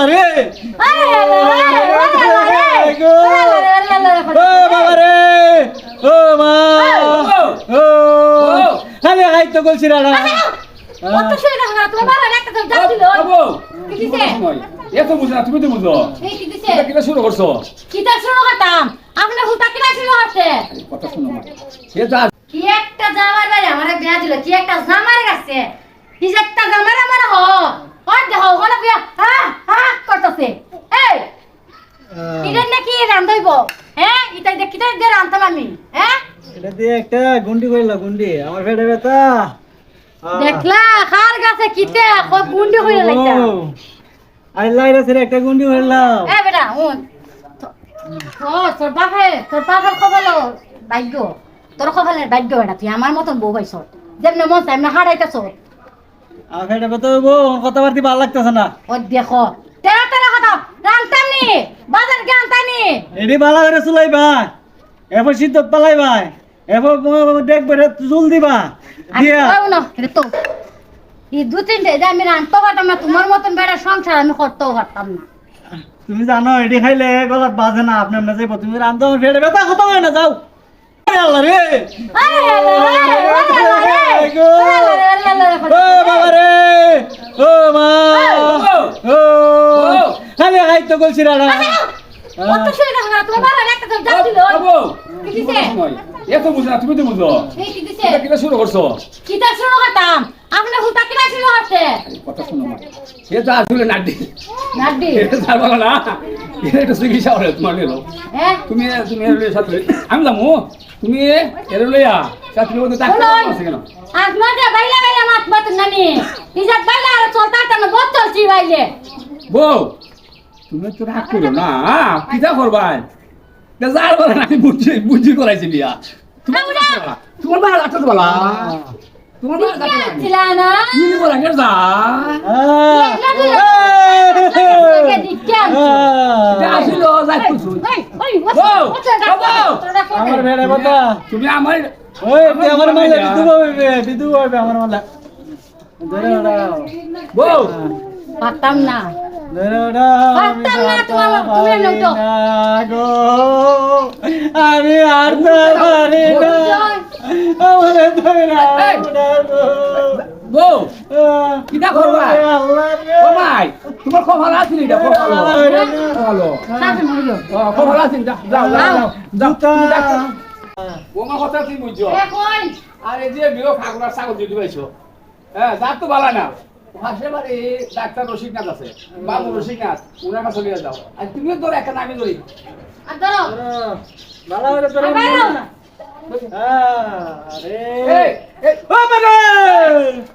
আল্লাহ রে। ও বাবা রে। ও মা। ও। বাবা একটা তো জাপ দিল বাবু, কি দিছে? এত বুঝো না তুমি তো বুঝো। এই কি দিছে? এটা কিনা শুরু করছ? কিতা শুরু করতাম? আপনি হুতা কিনা শুরু করতে কথা শোনো সে যা। কি একটা জামার ভাই আমারে বিয়া দিল কি একটা জামার কাছে? কি যে একটা জামার আমার হ। ওই দেখো বিয়া। করতেছে এই! এটা নাকি রান্ধইব হ্যাঁ? দেখি দিয়ে আমি? হ্যাঁ? এটা দিয়ে একটা গুন্ডি কইলা গুন্ডি। আমার পেটে ব্যথা। দেখলা খার গাছে কিতে কই গুন্ডি হইলে লাইতা আই লাইরা ছেড়ে একটা গুন্ডি হইলাম এ বেটা উন। ও তোর বাপে তোর বাপের খবর ভাগ্য। তোর তুই আমার মতন বউ পাইছ। যেমনি মন এমনি হারাইতেছ আমার পেটে ব্যথা হইবো কথাবার্তি ভালো লাগতেছে না। ও দেখো তেরা তেরা কথা রান্তাম নি বাজার কে আনতাই নি এডি ভালো করে চুলাইবা এরপর সিদ্ধ পালাইবা এরপর দেখ বেড়ে চুল দিবা দিয়া না তো এই দু তিনটে যে আমি রানতে পারতাম না তোমার মতন বেড়া সংসার আমি করতেও পারতাম না তুমি জানো এডি খাইলে গলাত বাজে না আপনার না যাইব তুমি রান্ধো আমার পেটে ব্যথা খতম হয় না যাও আল্লাহ রে, ও বাবা রে ও মা ও রাড়া তুমি তো বুঝো। কিনা শুরু করছ? কিতা শুরু করতাম। আপনি হুতা কিনা শুরু করতে। কথা শোনো না সে যা আসলে নাড্ডি নাড্ডি এটা যা বলো না। এটা একটু চিকিৎসা করে তোমার নিলো হ্যাঁ? তুমি তুমি এর লইয়া সাথে আমি যাব। তুমি এর লইয়া সাথে মধ্যে ডাক্তার আছে কেন? আজমাতে বাইলা বাইলা মাত মাত নানি। ইজাত বাইলা আর চলতা তানো বহুত চলছি বাইলে। বউ তুমি তো রাগ করো না কিতা করবাই যার বলে না আমি বুঝি বুঝি করাইছি বিয়া তোমার তোমার বাবা বলা তোমার বাবা বলা না তুমি বলা যা তুমি আমার আমার মালে বিদু হবে বিদু হবে আমার মালে বউ পাতাম না আমি আর পারি না। আমারে ধরে বউ করবা? ভাই তোমার খবর আছে নি দেখো ভালো। ভালো। খবর আছে যাও যাও যাও। যাও বোমা কথা তুই বুঝছ? এ কই আর যে বিরো খাগুড়ার ছাগল যদি পাইছো হ্যাঁ যার তো বালা না। পাশে বাড়ি ডাক্তার রসিকনাথ আছে। বাবু রসিকনাথ ওনার কাছে নিয়ে যাও। আর তুমিও ধরো একটা নামে ধরি। ভালো করে তোর আর বাইরো। আরে। এই, এই, ও বাবা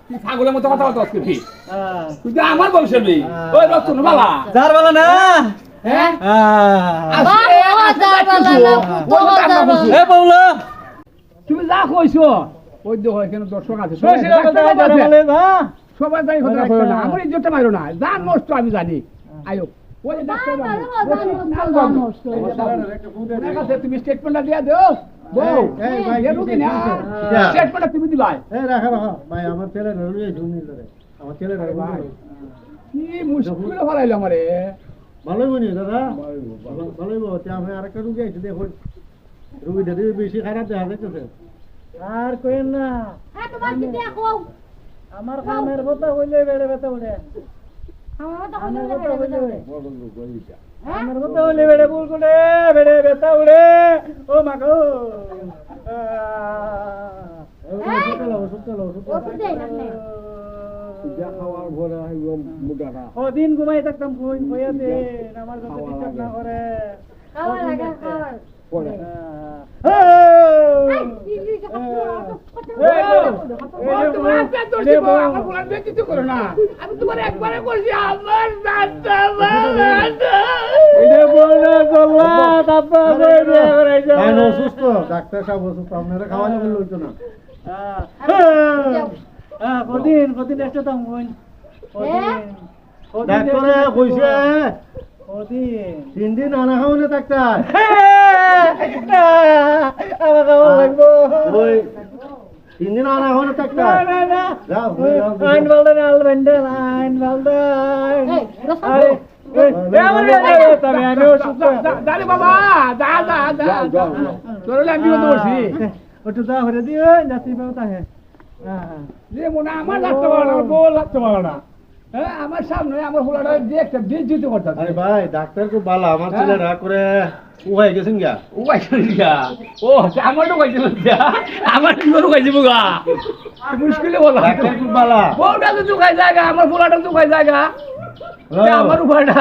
তুই ছাগলের মতো কথা বলতে পারছিস তুই তো আমার বংশের মেয়ে। ওই রতন বালা যার হ্যাঁ? বালা না তুমি যা কইছো ওই দেখো এখানে দর্শক আছে। সবাই সসিরা কথা। বলে করো না আমার ইজ্জতটা মারো না যা নষ্ট আমি জানি আয়ো তুমি স্টেটমেন্টটা দিয়ে দিও। স্টেটমেন্টটা তুমি এই রাখো রাখো ভাই আমার ছেলে আমার ছেলে কি মুশকিল ফলাইলো আমারে ভালোই বনি দাদা ভালোই বো আমি আরেকটা রুগী আইছে দেখুন রুগী যদি বেশি খারাপ দেখা যাইতেছে আর কইন না হ্যাঁ তোমার কি দেখো আমার কামের কথা হইলে বেড়ে ব্যথা উঠে আমার কথা হইলে হ্যাঁ? আমার কথা হইলে বেড়ে বুল করে বেড়ে ব্যথা উড়ে ও মা গো। ও দিন ঘুমাই থাকতাম আমার যদি ডিস্টার্ব না করে খাওয়া লাগা খাওয়া পরে এই দিদি কে তোমার একটা দোষ দিব, আমার বলার দিয়ে কিছু করো না। আমি তোমার একবারে বলছি, আমার দাঁতটা ভালো না। অসুস্থ ডাক্তার সাহেব অসুস্থ আপনারা খাওয়া যাবে লইতো না কদিন কদিন একটা দাম কইন ডাক্তারে কইছে তিন দিন আনা খাও না ডাক্তার। আমার খাওয়া লাগবো। ওই তিন দিন আনা খাও না ডাক্তার না না না আইন বলতে আল বেন্ডেল আইন বলতে এই, রসম। আরে এ এ আমার হয় আমার হ্যাঁ সামনে আমার হোলাটা দিয়ে একটা বিদ্যুৎ করতেছে আরে ভাই ডাক্তার খুব ভালো। আমার ছেলে রাগ করে উহাই গেছেন গা। উহাই গেছেন গা। ও আমার তো কইছিল গা আমার কি করে কইছিল গা? মুশকিলে বলা। ডাক্তার খুব ভালো। বউটা তো দুখাই জায়গা আমার পোলাটা দুখাই জায়গা। আমার উপায়টা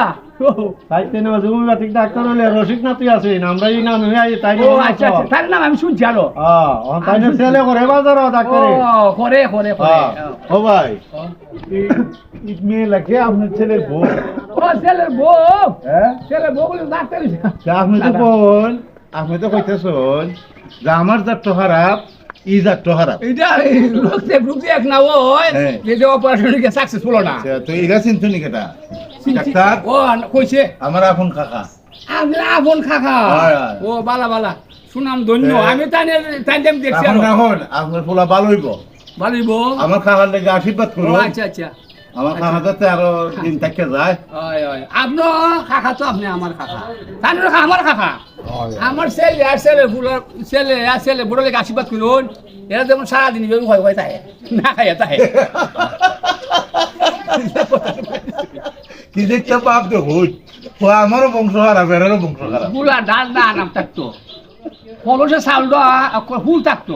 তাই তেনে জমি বাতিক ডাক্তার হলে রসিক না তুই আছিস আমরা এই নাম হয়ে আই তাই ও আচ্ছা আচ্ছা তার নাম আমি শুনছি আলো হ্যাঁ তাই না ছেলে করে বাজার ও করে করে করে ও ভাই। এই মেয়ে লাগে আপনার ছেলের বউ। ও ছেলের বউ। হ্যাঁ? ছেলের বউ বলে ডাক্তার আপনি তো কোন আপনি তো কইতেছেন যে আমার জাতটা খারাপ এটা এক না ওই হ্যাঁ। যে অপারেশন কে সাকসেসফুল না। আচ্ছা, তো এরা চিন্তুনি কেটা ডাক্তার? ও কইছে। আমার আপন কাকা। আমি আপন খাখা হয়, হয়। ও বালা বালা। সুনাম ধন্য। হ্যাঁ। আমি দেখছি এখন আর। এখন আপনার পোলা ভালো হইব? আমার কাকার লেগে আশীর্বাদ ও করুন আচ্ছা আচ্ছা। আমার কাকা যাতে আরও দিন থাকে যায়। আপনার খাখা তো আপনি আমার তাই আমার খাখা আমার ছেলে আর ছেলে ছেলে আর ছেলে বুড়ো লেগে আশীর্বাদ করুন এরা যেমন সারাদিন ভয় ভয় থাকে না খাই তাই। কি দেখতে পাপ তো ও আমারও বংশ খারাপ এরারও বংশ খারাপ। গুলা ডাল না নাম থাকতো। কলসে চাউল দেওয়া ফুল থাকতো।